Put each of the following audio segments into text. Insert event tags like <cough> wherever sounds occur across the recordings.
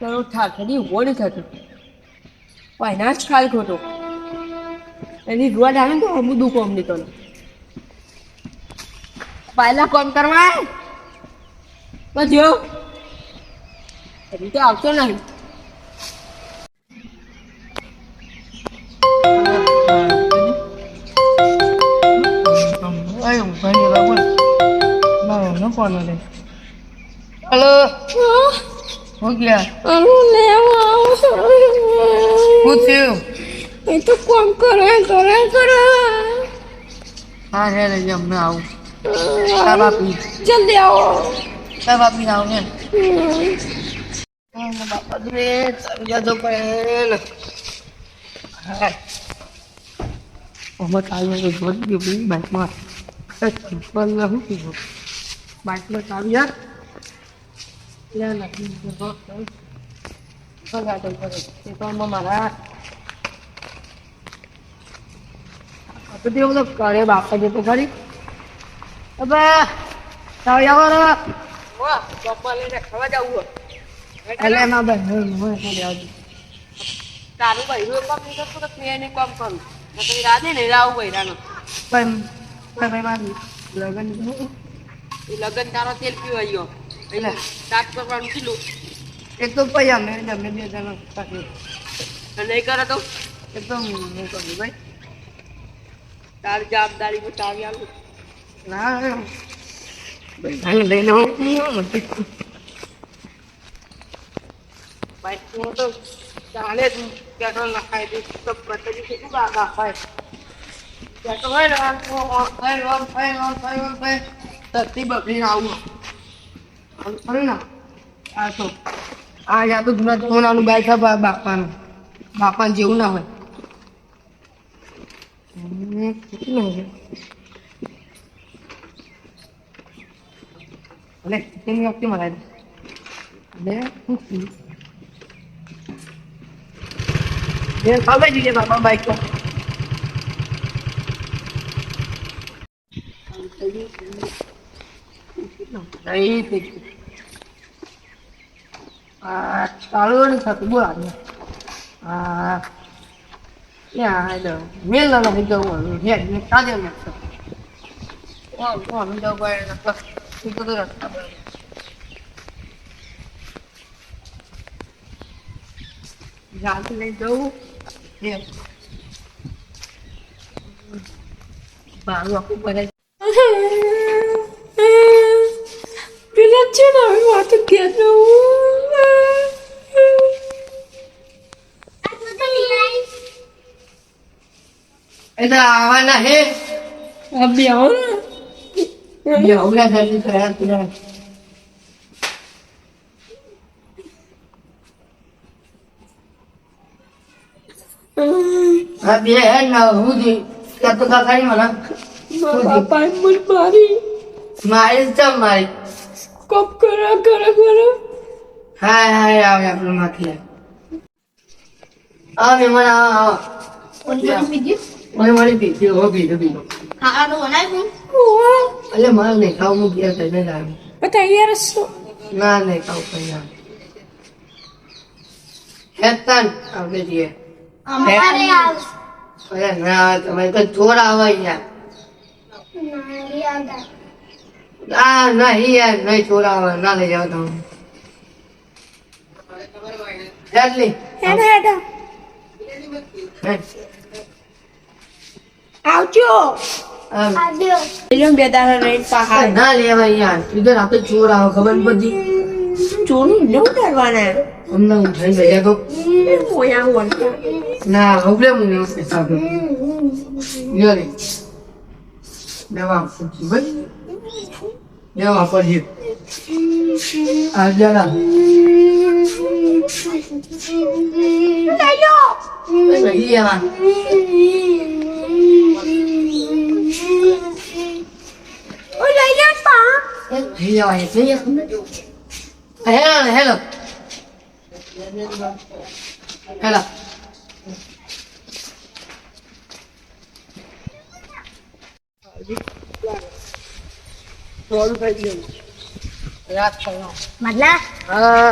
તારો ઠાકરી ઊભો થતો પણ એના જ ખ્યાલ ખોટો એની રૂઆ આવે તો અમુ કોમ નહીં તને પહેલા કોમ કરવા પછી હજી તો આવતો નહીં. મારો ન ફોન લે હલો હો ગયા શું થયું એ તો કોમ કરે કરે કરે હા હે રે હમણાં આવું તાર બાપી જલ્દી આવો તાર બાપી આવું ને બાપા રે ચાલી જતો પણ હા ઓમાં ચાલી તો જોઈ ગયું ભાઈ બાઇકમાં ચપ્પલ ને શું કીધું બાઇકમાં ચાવી યાર. ત્યાં નથી બગાડો કરે. તે તો મારા તો તે બધો કરે બાપા જતો ખરી. હવે ચાવી આવો વાહ પપ્પા લઈને ખાવા જવું એટલે એમાં બહેન હું એટલે તારું ભાઈ હું કામ નહીં કરતો તો મેં એને કામ કરું. ને તમે રાધે ને રાવું ભાઈ રાનો પણ ભાઈ મારું લગન એ લગન તારો તેલ પીવા ગયો એટલે શાક કરવાનું કીધું. એક તો પછી અમે અમે બે જણા સાથે. અને નહીં કરે તો? એકદમ હું કરું ભાઈ. તારી જવાબદારી પર આવું ના ભાઈ લઈને હું ભાઈ હું તો ચાલે જ પેટ્રોલ નખાય દઈશ. તો પતંગ કેટલું બાગા હોય પેટ્રોલ હોય ને ફાઈ ફાઈ ફાઈ થાય તરતી બકરીને આવું ખરું આ બાઈક ના મરાય લે શું બે ખબર જોઈએ બાપા બાઈક થઈ ગયું. આ ચાલુ નથી થતું, બોલ આ, ત્યાં હેલો મેલ નથી જવું હેડ મેં કાજે કોણ કોણ જવું પડે. લઈ જવું. એમ બારું આખું इधर आवाना है। अब भी आओ ये हो गया जल्दी खराब पूरा अब ये है ना हुदी। क्या तो का खाई मना पापा मुझ मारी। मारी तब मारी। कब करा करा करा। हाय हाय आओ आप लोग माखिया अब ये मना आओ उनके भी મને મારી પીધી હો પીધું પીધું અલે મારે નહીં ખાવું હું ઘેર થઈને લાવ્યો તૈયાર છો? ના નહીં ખાવું કઈ ના હેતન આપણે જઈએ અરે ના તમે તો ચોર આવે યાર ના નહીં યાર નહીં ચોર આવે ના લઈ જાવ તમે. એટલી હેડા. હેડા. આવજો. આમ પેલો બે દાડા રહી પહાડ ના લેવાય યાર. ઇધર આપણે ચોર આવો ખબર નહીં ચોર ન કરવાના? અમને ઉઠાઈ ગયા તો. ના હવે 你好，父亲。啊，来了。你来要？你买吗？我来要包。哎呀，哎呀，怎么就？来了，来了。来了。ચોરું થઈ ગયું રાત થયો મતલબ હા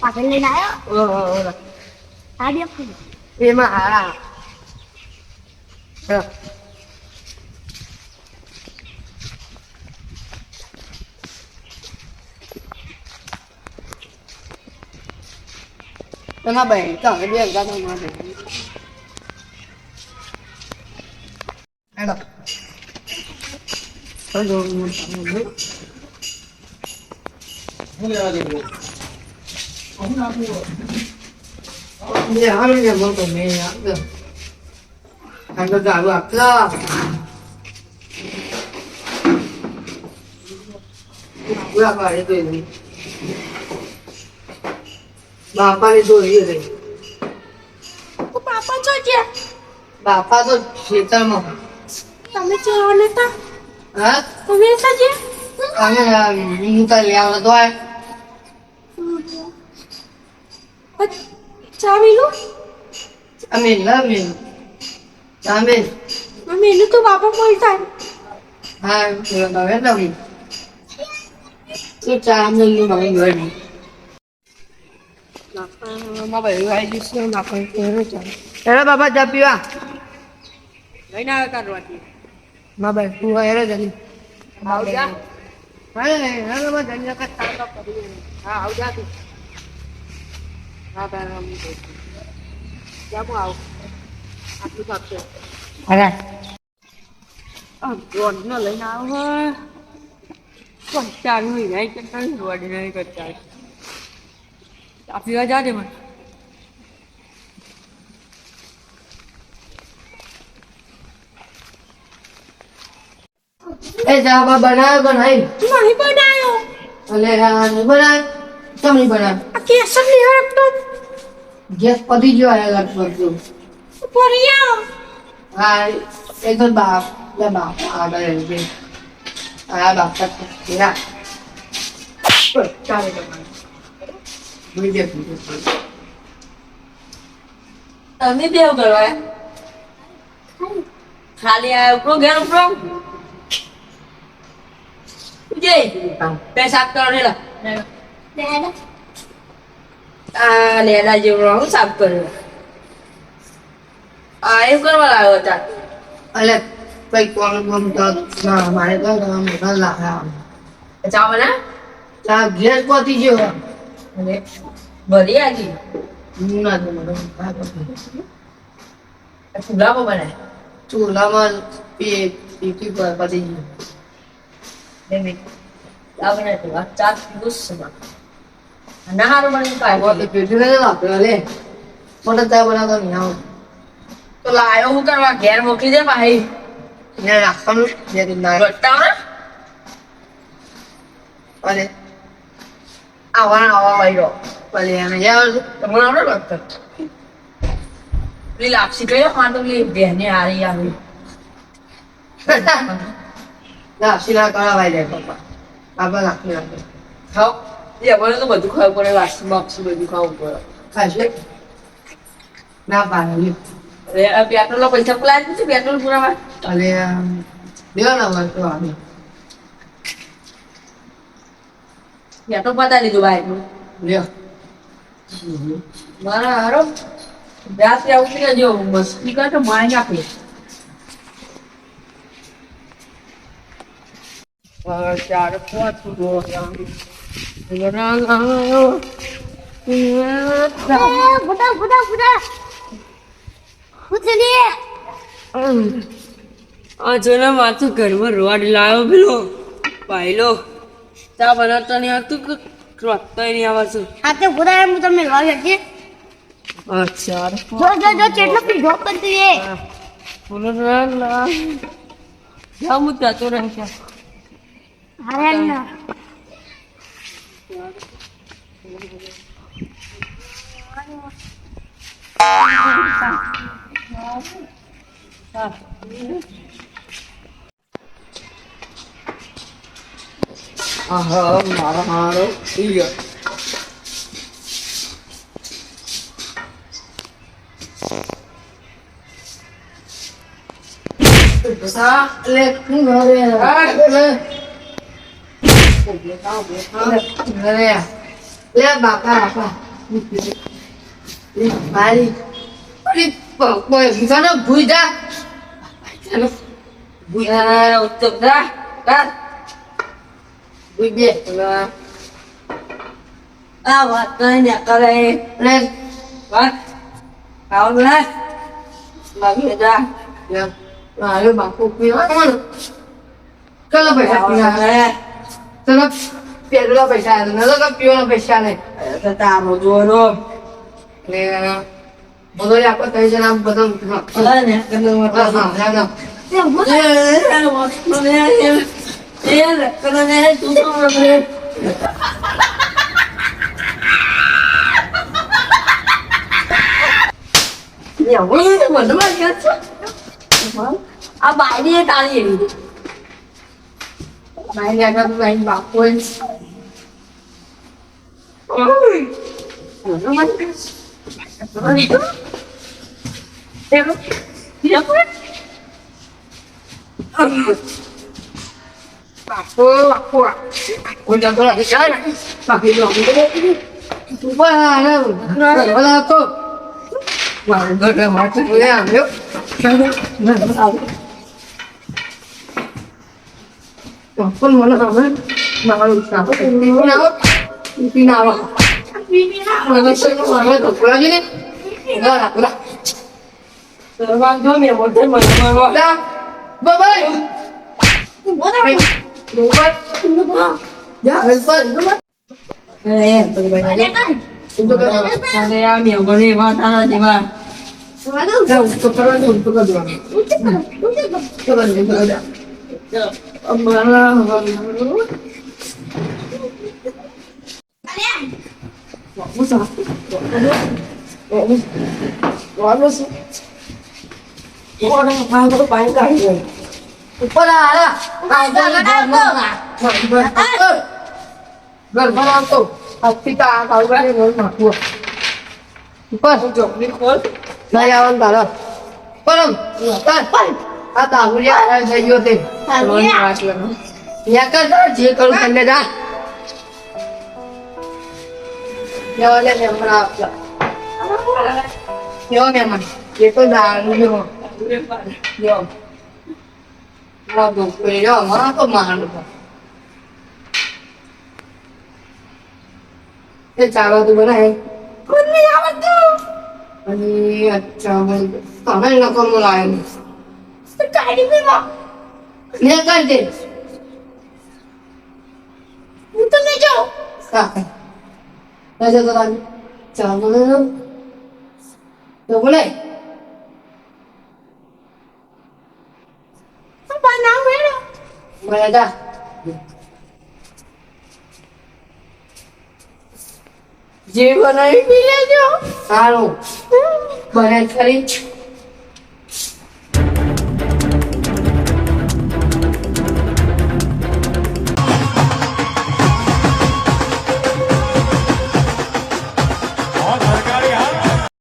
પાછળ લઈને આવ્યો ઓહો, ઓહો. આ બે ફૂલ એમાં હારા હા. Pardon, Dạ, nó nhà mong của mẹ nhá được Thành được giải được chưa? Bước vào đi tùy đi Bà ba đi tùy đi đi Bà ba cho chị Bà ba cho chị tâm không? Tao mới chơi hơn đấy ta Hả? Không sao chứ Anh là tài liệu là tôi Chào mình lúc Amin lah Amin Amin Amin itu bapak mau ikan Hai, người bảo hết đâu Cái cha nhưng như mọi người này mà bị ai đi xem đọc cái cái đó chẳng. Thế là bà bà chấp đi à? Đấy nào cả rồi. મારા ભાઈ તું હેરો જલ્દી આવજા હા જલ્દી કાંઈ તાર બાપ કરી દે. હા આવજા તું હા ભાઈ હું આવું આટલું કાપશે અરે આ રોડને લઈને આવો કંટાળ નહીં નહીં કંટાળ રોડ નહીં કંટાળ ચા પીવા જાજે મને એ ચા બા બનાવ્યો બનાવી નહીં અલે આ નહીં બનાવ કેમ નહીં બનાવ કેસર નહીં હરકતો ગેસ પતી ગયો આ લગભગ તો. પોરિયા હા એ તો બાપ લે બાપ આગળ આવી ગઈ આ બાપ તક તેરા ચાલે તમારે ભૂલી તમે દેવ કરવા ખાલી આ ઉપરો ઘેર ઉપરો. જય પૈસા કરો રેલા આ લેલા જેવું હું સાફ કર્યો આ એમ કરવા લાવ્યો હતા અલે કઈ કોણ કોણ ના મારે તો મોટા લાયા ચા બના ચા ગેસ પહોંચી ગયો અને ભરી આજી હું ના તો મને ખા પતી ચૂલા પર બનાય ચૂલામાં પી પીટી પર પતી ગયો ના તો લાયો હું કરવા? ઘેર મોકલી દે ભાઈ. ને રાખવાનું બે દિન ના. બતાવ ને. અને આવા આવા વાયરો. ભલે એને જાવ તમને આવડે ડોક્ટર પેલી લાપસી કઈ માં તો પેલી બહેને હારી આવી. <laughs> ના શીલા કરાવાઈ જાય પપ્પા બાપા નાખી નાખે ખાઓ એ મને તો બધું ખાવું પડે લાપસી બાપસી બધું ખાવું પડે ખાશે ના પાડે અરે પેટ્રોલ પૈસા પેલા છે પેટ્રોલ પુરાવા અને દેવા ના હોય તો આવે પેટ્રોલ પતા લીધું બાઈકનું લ્યો મારા હારો રાત્રે આવું ને જો મસ્તી કરે તો મારી નાખે ચાર પાંચ ફુટા ફુટા ફુટા ઉછલીએ આ જોને માથું ઘરમાં રોડ લાવ્યો પેલો પાયલો ચા બનાવતા નહીં આવતું કે રોટતા નહીં આવતું આ તો ફુટા હું તમને લઈ હતી અચ્છા જો જો જો કેટલો પીધો કરતી એ બોલો ના ના જા હું તો રહે છે അതല്ല ആഹാ മറമാണോ ഇല്ല Sa, le, ngore, à. le. અરે લે બાપા બાપા લે મારી અરે પ- પ- ભૂસાનો ભૂઈ જા ચાલો ભૂઈ આ ઉત્તમ જા જા. ભૂઈ બે આ વાત નહીં ને કરે લે વાત આવો ને લાગી જા લે મારે બાપુ પીવા કોણ ચલો પૈસા ચલો પેલા પૈસા આવે ન તો પીવાના પૈસા લે તારો જોરો લે બધો આપણે ત્રણ જણા બધો Mày là con mày bảo quên. Ôi. Nó mất Tiêu Tiêu quá Bà cô, bà cô ạ. Quên cho tôi lại cái trái này. Bà kia lộn cái đấy. Chú ba đâu? Nó là tôi Bà người này mà chú ra Nếu Nó là tôi con muốn làm hết mà con sao có thể đi nào đi đi nào mà mà nó chơi mà nó tập ra chứ đi ra là ra rồi mang cho mình một thêm một mà gọi ra bơ bơi đúng vậy đúng vậy dạ đúng vậy đúng vậy đây em tôi bơi này chúng tôi đang đây em hiểu con gì mà ta là gì mà Hãy subscribe cho kênh Ghiền Mì Gõ Để không bỏ lỡ những video hấp dẫn Nah, ya, bentar. Perem, bentar. Atau aku lihat saya yutin. ગયો તે યા કર તારે જે કરું તને જા યો લે મહેમાન આપલા યો મહેમાન એ તો દારૂ યો યો યો દુઃખ યો મારા તો મારું એ ચાલો તું બનાય અને અચ્છા મને તમે લોકો બોલાયો કાઢી દેવા લે કર દે. હું તમને જાઉં. કાકા રાજા તો રાજ ચાલો ને તો બોલે બોલે જા જે બનાવી પી લેજો સારું બને ખરી